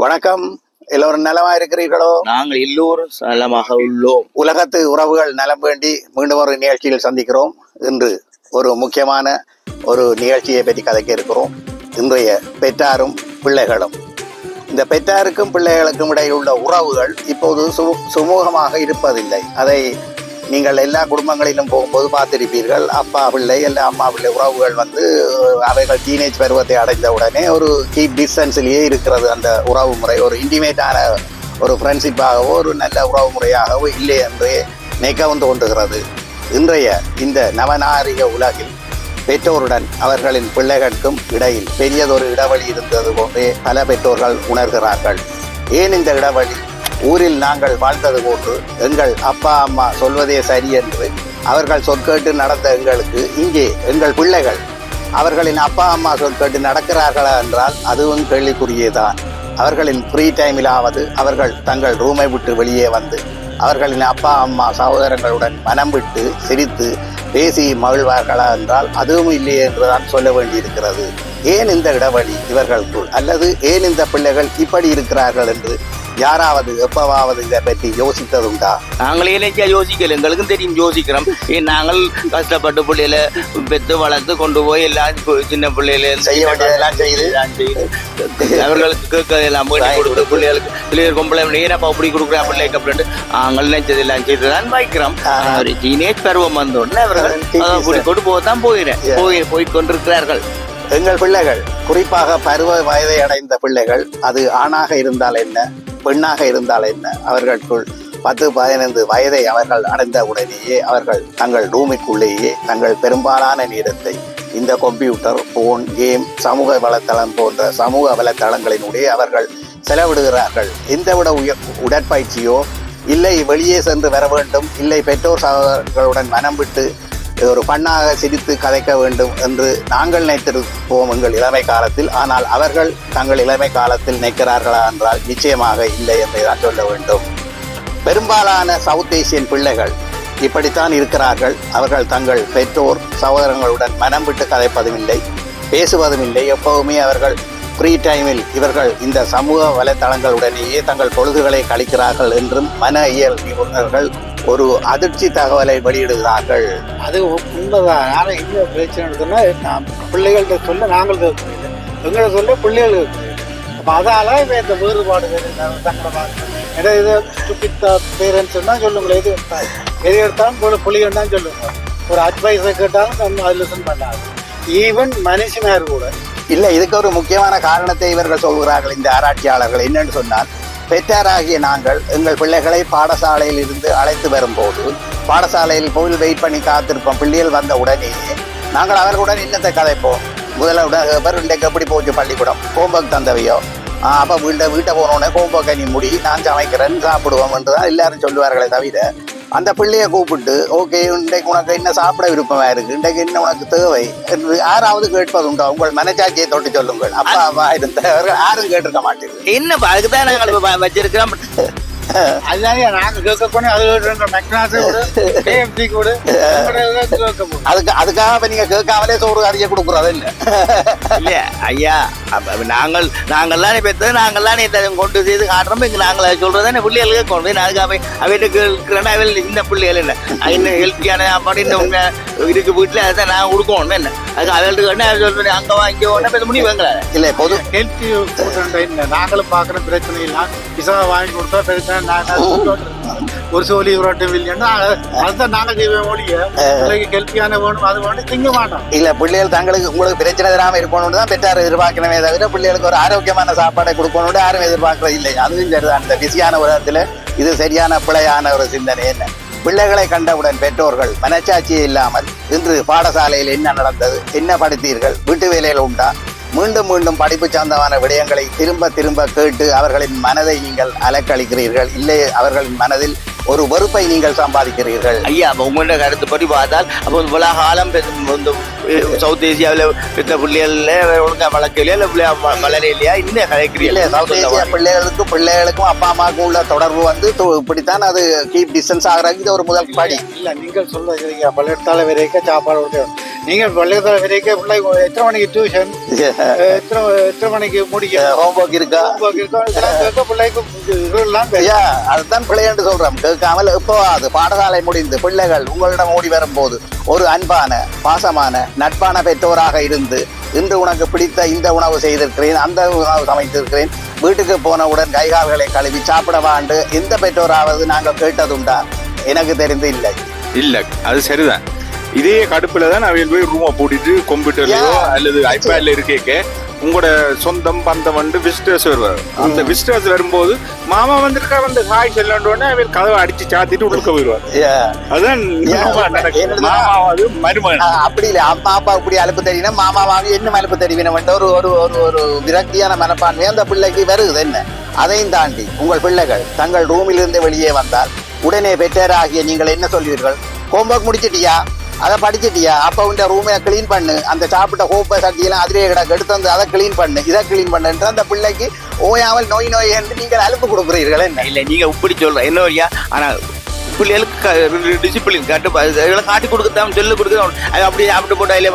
வணக்கம். எல்லோரும் நலமா இருக்கிறீர்களோ? நாங்கள் எல்லோரும் நலமாக உள்ளோம். உலகத்து உறவுகள் நலம் வேண்டி மீண்டும் ஒரு நிகழ்ச்சியில் சந்திக்கிறோம். இன்று ஒரு முக்கியமான ஒரு நிகழ்ச்சியை பற்றி கதைக்க இருக்கிறோம். இன்றைய பெற்றாரும் பிள்ளைகளும். இந்த பெற்றாருக்கும் பிள்ளைகளுக்கும் இடையில் உள்ள உறவுகள் இப்போது சு சுமூகமாக இருப்பதில்லை. அதை நீங்கள் எல்லா குடும்பங்களிலும் போகும்போது பார்த்திருப்பீர்கள். அப்பா பிள்ளை எல்லா அம்மா பிள்ளை உறவுகள் வந்து அவைகள் டீனேஜ் பருவத்தை அடைந்த உடனே ஒரு கீப் டிஸ்டன்ஸ்லேயே இருக்கிறது அந்த உறவு முறை. ஒரு இன்டிமேட்டான ஒரு ஃப்ரெண்ட்ஷிப்பாகவோ ஒரு நல்ல உறவு முறையாகவோ இல்லை என்று நினைக்கவும் தோன்றுகிறது. இன்றைய இந்த நவநாரிக உலகில் பெற்றோருடன் அவர்களின் பிள்ளைகளுக்கும் இடையில் பெரியதொரு இடைவெளி இருந்தது போன்றே பல பெற்றோர்கள் உணர்கிறார்கள். ஏன் இந்த இடைவெளி? ஊரில் நாங்கள் வாழ்ந்தது போன்று எங்கள் அப்பா அம்மா சொல்வதே சரி என்று அவர்கள் சொற்கேட்டு நடந்த எங்களுக்கு இங்கே எங்கள் பிள்ளைகள் அவர்களின் அப்பா அம்மா சொற்கேட்டு நடக்கிறார்களா என்றால் அதுவும் கேள்விக்குரியதான் அவர்களின் ஃப்ரீ டைமிலாவது அவர்கள் தங்கள் ரூமை விட்டு வெளியே வந்து அவர்களின் அப்பா அம்மா சகோதரங்களுடன் மனம் விட்டு சிரித்து பேசி மகிழ்வார்களா என்றால் அதுவும் இல்லையே என்றுதான் சொல்ல வேண்டியிருக்கிறது. ஏன் இந்த இடைவெளி இவர்களுக்குள் அல்லது ஏன் இந்த பிள்ளைகள் இப்படி இருக்கிறார்கள் என்று யாராவது எப்பவாவது இதை பற்றி யோசித்ததுண்டா? நாங்களே நினைச்சா யோசிக்கல? எங்களுக்கும் தெரியும் யோசிக்கிறோம். நாங்கள் கஷ்டப்பட்டு பிள்ளையில பெத்து வளர்த்து கொண்டு போய் எல்லாம் சின்ன பிள்ளையில செய்ய வேண்டியதெல்லாம் செய்து. செய்து. அவர்களுக்கு கேட்க எல்லாம் போய் கொடுத்து பிள்ளைகளுக்கு பிள்ளைகள் பொம்பளை ஏனப்பா அப்படி கொடுக்குறா பிள்ளைக்கு அப்படின்ட்டு நாங்கள் நினைச்சது எல்லாம் செய்து தான் வைக்கிறோம். ஒரு டீனேஜ் பருவம் வந்தோடனே அவர்கள் கூட்டி கொண்டு போக தான் போயிறேன். போய் போய் கொண்டிருக்கிறார்கள். எங்கள் பிள்ளைகள் குறிப்பாக பருவ வயதை அடைந்த பிள்ளைகள் அது ஆணாக இருந்தால் என்ன? பெண்ணாக இருந்தால் என்ன? அவர்களுக்குள் பத்து பதினைந்து வயதை அவர்கள் அடைந்த உடனேயே அவர்கள் தங்கள் ரூமிற்குள்ளேயே தங்கள் பெரும்பாலான நேரத்தை இந்த கம்ப்யூட்டர் போன் கேம் சமூக வலைத்தளம் போன்ற சமூக வலைத்தளங்களினுடைய அவர்கள் செலவிடுகிறார்கள். எந்தவிட உய உடற்பயிற்சியோ இல்லை வெளியே சென்று வர வேண்டும் இல்லை பெற்றோர் சகோதரர்களுடன் மனம் விட்டு இது ஒரு பண்ணாக சிரித்து கதைக்க வேண்டும் என்று நாங்கள் நினைத்திருப்போம் எங்கள் இளமை காலத்தில். ஆனால் அவர்கள் தங்கள் இளமை காலத்தில் நினைக்கிறார்களா என்றால் நிச்சயமாக இல்லை என்று தான் சொல்ல வேண்டும். பெரும்பாலான சவுத் ஏசியன் பிள்ளைகள் இப்படித்தான் இருக்கிறார்கள். அவர்கள் தங்கள் பெற்றோர் சகோதரங்களுடன் மனம் விட்டு கதைப்பதும் இல்லை பேசுவதும் இல்லை. எப்பவுமே அவர்கள் ஃப்ரீ டைமில் இவர்கள் இந்த சமூக வலைத்தளங்களுடனேயே தங்கள் பொழுதுகளை கழிக்கிறார்கள் என்றும் மன இயல் நிபுணர்கள் ஒரு அதிர்ச்சி தகவலை வெளியிடுகிறார்கள். அது உண்மைதான். ஆனால் இன்னும் பிரச்சனை இருக்குன்னா பிள்ளைகள்கிட்ட சொல்ல நாங்கள் கேட்கறது எங்களை சொல்ல பிள்ளைகள் அப்போ அதால இப்போ இந்த வேறுபாடு ஏன்னா இது ஸ்டூபிட் பேரண்ட்ஸ் தான் சொல்லுங்களேன் எது எடுத்தாலும் எது எடுத்தாலும் போல புள்ளிகள் தான் சொல்லுங்க ஒரு அட்வைஸை கேட்டாலும் நம்ம அது லிசன் பண்ணாது. ஈவன் மனுஷனார் கூட. இல்லை இதுக்கு ஒரு முக்கியமான காரணத்தை இவர்கள் சொல்கிறார்கள் இந்த ஆராய்ச்சியாளர்கள். என்னன்னு சொன்னால் பெற்றாராகிய நாங்கள் எங்கள் பிள்ளைகளை பாடசாலையில் இருந்து அழைத்து வரும்போது பாடசாலையில் போய் வெயிட் பண்ணி காத்திருப்போம். பிள்ளைகள் வந்த உடனேயே நாங்கள் அவர்களுடன் இன்னத்தை கதைப்போம். முதல்ல உட- இன்றைக்கு எப்படி போச்சு பள்ளிக்கூடம்? ஹோம்ஒர்க் தந்தவையோ? அப்போ வீட்டை வீட்டை போனோடனே ஹோம்ஒர்க்கை நீ முடி நான் சமைக்கிறேன் சாப்பிடுவோம் என்று தான் எல்லாரும் சொல்லுவார்களே தவிர அந்த பிள்ளையை கூப்பிட்டு ஓகே இன்றைக்கு உனக்கு என்ன சாப்பிட விருப்பமா இருக்கு? இன்றைக்கு என்ன உனக்கு தேவை? என்று யாராவது கேட்பது கேட்பதுண்டோ? உங்கள் மனச்சாட்சியை தொட்டு சொல்லுங்கள். அப்பா அம்மா இருந்தவர்கள் யாரும் கேட்டிருக்க மாட்டேங்குது. என்ன அதுக்கு தான் நாங்கள் வச்சிருக்கிறோம். அதுதான் நாங்கள் கேட்க போனோம் அது மெக்னாஸை கூட போகிறோம் அதுக்கு அதுக்காக நீங்க கேட்காமலே சோறு அதிக கொடுக்குறது இல்லை இல்லையா ஐயா நாங்கள் நாங்கள்லாம் பெற்றது நாங்கள்லாம் கொண்டு செய்து காட்டுறோம். இங்கே நாங்கள் சொல்றது பிள்ளைகளுக்கு கொண்டு அதுக்கு அவை அவைகளுக்கு இருக்கிறேன்னா அவைகள் இந்த பிள்ளைகள் என்ன? இன்னும் ஹெல்த்தியான சாப்பாடு இந்த இருக்கு வீட்டில் அதை நான் கொடுக்கணும் என்ன? அதுக்கு அவைகளுக்கு என்ன சொல்றேன் அங்கே வாங்கி ஒன்றா பேச முடியுங்களா இல்லை பொது ஹெல்த்தி நாங்களும் பார்க்குற பிரச்சனை இல்லை. பிசா வாங்கி கொடுத்தா பிரச்சனை ஒரு சோழி உருட்டு இல்லைன்னா அதுதான் நாங்கள் செய்வோம் ஒழிய. பிள்ளைக்கு ஹெல்த்தியான வேணும் அது வேணும் திங்க மாட்டோம் இல்ல பிள்ளைகள் தங்களுக்கு உங்களுக்கு பிரச்சனை தராம இருக்கணும்னு தான் பெற்றார் எதிர்பார்க்கணுமே தவிர பிள்ளைகளுக்கு ஒரு ஆரோக்கியமான சாப்பாடை கொடுக்கணும்னு யாரும் எதிர்பார்க்கறது இல்லை. அதுவும் சரிதான். இந்த பிஸியான உலகத்துல இது சரியான பிழையான ஒரு சிந்தனை என்ன? பிள்ளைகளை கண்டவுடன் பெற்றோர்கள் மனச்சாட்சியே இல்லாமல் இன்று பாடசாலையில் என்ன நடந்தது? என்ன படித்தீர்கள்? வீட்டு வேலையில் உண்டா? மீண்டும் மீண்டும் படிப்பு சார்ந்தமான விடயங்களை திரும்ப திரும்ப கேட்டு அவர்களின் மனதை நீங்கள் அலக்களிக்கிறீர்கள் இல்லை அவர்களின் மனதில் ஒரு வெறுப்பை நீங்கள் சம்பாதிக்கிறீர்கள். ஐயா உங்களோட கருத்துப்படி பார்த்தால் அப்போ இவ்வளோ காலம் இந்த சவுத் ஏசியாவில் பெற்ற பிள்ளைகளில் ஒழுங்கா வளர்க்கலையா? இல்லை பிள்ளையா வ- வளரையிலையா இன்னும் இல்ல கலைக்கிறீங்களே சவுத் ஏசியா பிள்ளைகளுக்கும் பிள்ளைகளுக்கும் அப்பா அம்மாவுக்கும் உள்ள தொடர்பு வந்து இப்படித்தான் அது கீப் டிஸ்டன்ஸ் ஆகுறதுக்கு இது ஒரு முதல் படி. இல்ல நீங்கள் சொல்லுறீங்க பல இடத்தால வரைக்கும் சாப்பாடு கொடுத்து நீங்க பள்ளிக்கூடத்தில் வரைக்கும் பிள்ளை எத்தனை மணிக்கு டியூஷன் எத்தனை எத்தனை மணிக்கு முடிக்க ஹோம்ஒர்க் இருக்கா? Homework இருக்கோ, கேட்க பிள்ளைக்கு. ஐயா அதுதான் பிள்ளைன்னு சொல்றோம். கேட்காமல் இப்போ அது பாடசாலை முடிந்து பிள்ளைகள் உங்களிடம் ஓடி வரும்போது ஒரு அன்பான பாசமான நட்பான பெற்றோராக இருந்து இன்று உனக்கு பிடித்த இந்த உணவு செய்திருக்கிறேன் அந்த உணவு சமைத்திருக்கிறேன் வீட்டுக்கு போனவுடன் கைகால்களை கழுவி சாப்பிட வாண்டு எந்த பெற்றோராவது நாங்கள் கேட்டதுண்டா? எனக்கு தெரிந்து இல்லை. இல்ல அது சரிதான். இதே கடுப்புல தான் அவையில் போய் ரூமை பூட்டிட்டு கம்ப்யூட்டர்லயோ. அல்லது ஐபேட்ல இருக்கேக்க உங்களோட சொந்தம் பந்தம் வந்து விசிட்டர்ஸ் வருவார். அந்த விசிட்டர்ஸ் வரும்போது மாமா வந்திருக்கா வந்து ஹாய் சொல்லணுன்னே அவர் கதவை அடிச்சு சாத்திட்டு உள்ளுக்க போயிடுவார். அதுதான் மாமாவது மருமகன். அப்படி இல்லை. அம்மா அப்பா இப்படி அலுப்பு தெரிவினா மாமா வாங்கி என்ன அலுப்பு தெரிவினம் ஒரு ஒரு ஒரு ஒரு விரக்தியான மனப்பான்மை அந்த பிள்ளைக்கு வருது என்ன? அதையும் தாண்டி உங்கள் பிள்ளைகள் தங்கள் ரூமிலிருந்து வெளியே வந்தால் உடனே பெற்றோராகிய நீங்கள் என்ன சொல்வீர்கள்? ஹோம்ஒர்க் முடிச்சிட்டியா? அதை படிச்சிட்டியா? அப்போ உண்ட ரூமை க்ளீன் பண்ணு. அந்த சாப்பிட்ட ஹோப்பை சட்டியெல்லாம் அதிலே கிடக்கு. எடுத்து வந்து அதை க்ளீன் பண்ணு. இதை க்ளீன் பண்ணுன்ற அந்த பிள்ளைக்கு ஓயாமல் நோய் நோய் என்று நீங்கள் அலுப்பு கொடுக்குறீர்கள். என்ன? இல்லை நீங்க இப்படி சொல்ற. என்ன வழியா? ஆனா பிள்ளைகளுக்கு டிசிப்ளின் கட்டு இதெல்லாம் காட்டி கொடுக்கத்தான் சொல்லி கொடுக்குறோம் அது அப்படியே சாப்பிட்டு போட்டு அதில்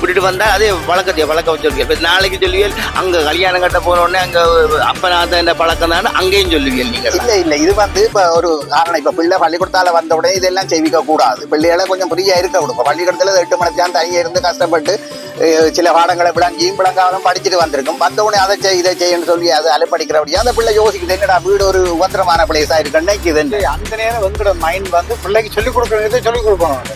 விட்டுட்டு வந்தால் அதே வழக்கத்தை வழக்க வச்சிருக்கேன் இப்போ நாளைக்கு சொல்லுவீர்கள் அங்கே கல்யாணம் கட்ட போன அங்கே அங்க அப்பநாத இந்த பழக்கம் தான் அங்கேயும் சொல்லுவீர்கள் நீங்கள் இல்லை இல்லை இது வந்து இப்போ ஒரு காரணம். இப்போ பிள்ளை பள்ளிக்கூடத்தால் வந்த உடனே இதெல்லாம் செய்விக்க கூடாது பிள்ளைகளை கொஞ்சம் ஃப்ரீயாக இருக்க கொடுப்போம் பள்ளிக்கூடத்தில் எட்டு மணி தான் தனியாக இருந்து கஷ்டப்பட்டு சில பாடங்களை விளங்கியும் விளங்காமலும் படிச்சுட்டு வந்திருக்கும். வந்த உடனே அதை செய் இதை செய்யன்னு சொல்லி அதை அலைப்படிக்கிறபடியா அந்த பிள்ளை யோசிக்குது என்னடா வீடு ஒரு உபத்திரமான பிளேஸா இருக்கு நினைக்குது அந்த நேரம் எங்களோட மைண்ட் வந்து பிள்ளைக்கு சொல்லிக் கொடுக்கறதை சொல்லிக் கொடுக்கணும்?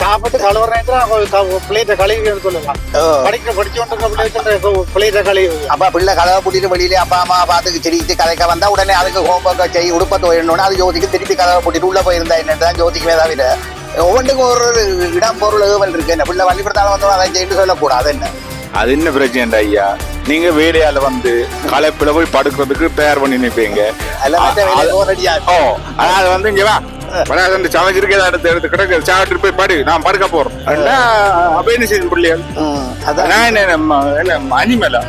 சாப்பிட்டு கழுவுற நேரத்தில் பிள்ளைகிட்ட கழுவின்னு சொல்லலாம் படிக்கிற படிச்சுட்டு பிள்ளைகிட்ட பிள்ளைகிட்ட கழுவி. அப்ப பிள்ளை கதவை பூட்டிட்டு வெளியில அப்பா அம்மா பார்த்துக்கு சிரித்து கதைக்க வந்தா உடனே அதுக்கு ஹோம்ஒர்க்கை செய் உடுப்ப தோயணும்னு அது யோசிக்கு திருப்பி கதவை பூட்டிட்டு உள்ள போயிருந்தா என்னதான் யோசிக்கவே தவிர ஒவ்வொன்றுக்கும் ஒரு இடம் பொருள் ஏவல் இருக்கு என்ன பிள்ளை வழிபடுத்தாலும் வந்தோம் அதை செய்யு சொல்லக்கூடாது என்ன அது என்ன பிரச்சனை ஐயா நீங்க வேலையால வந்து களைப்புல போய் படுக்கிறதுக்கு தயார் பண்ணி நிற்பீங்க அது வந்து இங்க அந்த சமைச்சு இருக்கே எடுத்து எடுத்து கிடக்கு. சாப்பிட்டு போய் படு. நான் படுக்க என்ன செய்யும் பிள்ளைகள் நான் நம்ம அனிமலா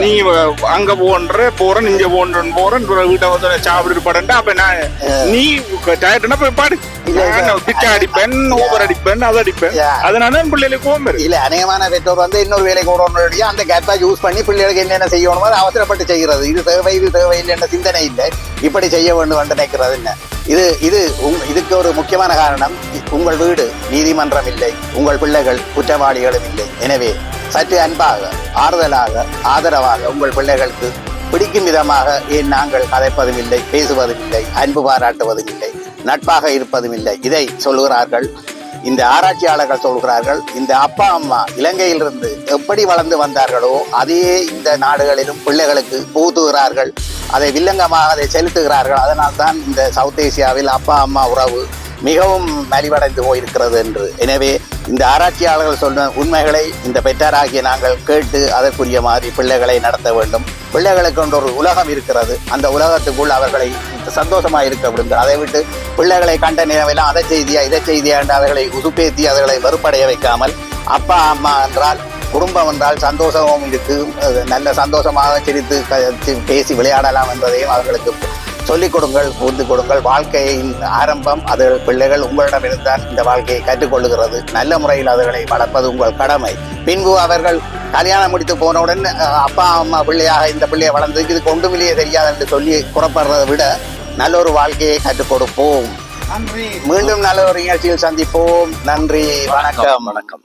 நீ அங்க போன்ற போறேன் இங்க போன்றேன் போறேன் வீட்டை வந்து சாப்பிட்டு படண்டா அப்ப நான் நீ டயர்ட்னா போய் பாடு. இல்ல, இல்ல. பிச்சை அடிப்பேன் ஊபர் அடிப்பேன் அதை அடிப்பேன். அதனால பிள்ளைகளுக்கு கோவம் இல்ல அநேகமான பெற்றோர் வந்து இன்னொரு வேலைக்கு ஓடணும் அந்த கேப்பா யூஸ் பண்ணி பிள்ளைகளுக்கு என்னென்ன செய்யணுமோ அவசரப்பட்டு செய்கிறது. இது தேவை இது தேவையில்லை என்ற சிந்தனை இல்லை. இப்படி செய்ய வேண்டும் என்று நினைக்கிறது என்ன? இது இது இதுக்கு ஒரு முக்கியமான காரணம் உங்கள் வீடு நீதிமன்றம் இல்லை உங்கள் பிள்ளைகள் குற்றவாளிகளும் இல்லை. எனவே சற்று அன்பாக ஆறுதலாக ஆதரவாக உங்கள் பிள்ளைகளுக்கு பிடிக்கும் விதமாக ஏன் நாங்கள் கதைப்பதும் இல்லை பேசுவதும் இல்லை அன்பு பாராட்டுவதும் இல்லை நட்பாக இருப்பதும் இல்லை? இதை சொல்கிறார்கள் இந்த ஆராய்ச்சியாளர்கள் சொல்கிறார்கள் இந்த அப்பா அம்மா இலங்கையிலிருந்து எப்படி வளர்ந்து வந்தார்களோ அதையே இந்த நாடுகளிலும் பிள்ளைகளுக்கு புகுத்துகிறார்கள் அதை வில்லங்கமாக அதை செலுத்துகிறார்கள். அதனால் தான் இந்த சவுத் ஏசியாவில் அப்பா அம்மா உறவு மிகவும் மலிவடைந்து போயிருக்கிறது என்று. எனவே இந்த ஆராய்ச்சியாளர்கள் சொன்ன உண்மைகளை இந்த பெற்றாராகிய நாங்கள் கேட்டு அதற்குரிய மாதிரி பிள்ளைகளை நடத்த வேண்டும். பிள்ளைகளுக்கு ஒரு உலகம் இருக்கிறது. அந்த உலகத்துக்குள் அவர்களை சந்தோஷமாக இருக்க விடுங்கள். அதை விட்டு பிள்ளைகளை கண்ட நேரமெல்லாம் அதை செய்தியா இதை செய்தியா என்று அவர்களை உதுப்பேத்தி அவர்களை வெறுப்படைய வைக்காமல் அப்பா அம்மா என்றால் குடும்பம் என்றால் சந்தோஷமும் இருக்கு. நல்ல சந்தோஷமாக சிரித்து பேசி விளையாடலாம் என்பதையும் அவர்களுக்கு சொல்லிக் கொடுங்கள் புரிந்து கொடுங்கள். வாழ்க்கையின் ஆரம்பம் அது பிள்ளைகள் உங்களிடம் இருந்தால் இந்த வாழ்க்கையை கற்றுக்கொள்ளுகிறது. நல்ல முறையில் அவர்களை வளர்ப்பது உங்கள் கடமை. பின்பு அவர்கள் கல்யாணம் முடித்து போனவுடன் அப்பா அம்மா பிள்ளையாக இந்த பிள்ளையை வளர்ந்ததுக்கு இது கொண்டுமில்லையே தெரியாது என்று சொல்லி புறப்படுறதை விட நல்ல ஒரு வாழ்க்கையை கற்றுக் கொடுப்போம். நன்றி. மீண்டும் நல்ல ஒரு நிகழ்ச்சியில் சந்திப்போம். நன்றி. வணக்கம். வணக்கம்.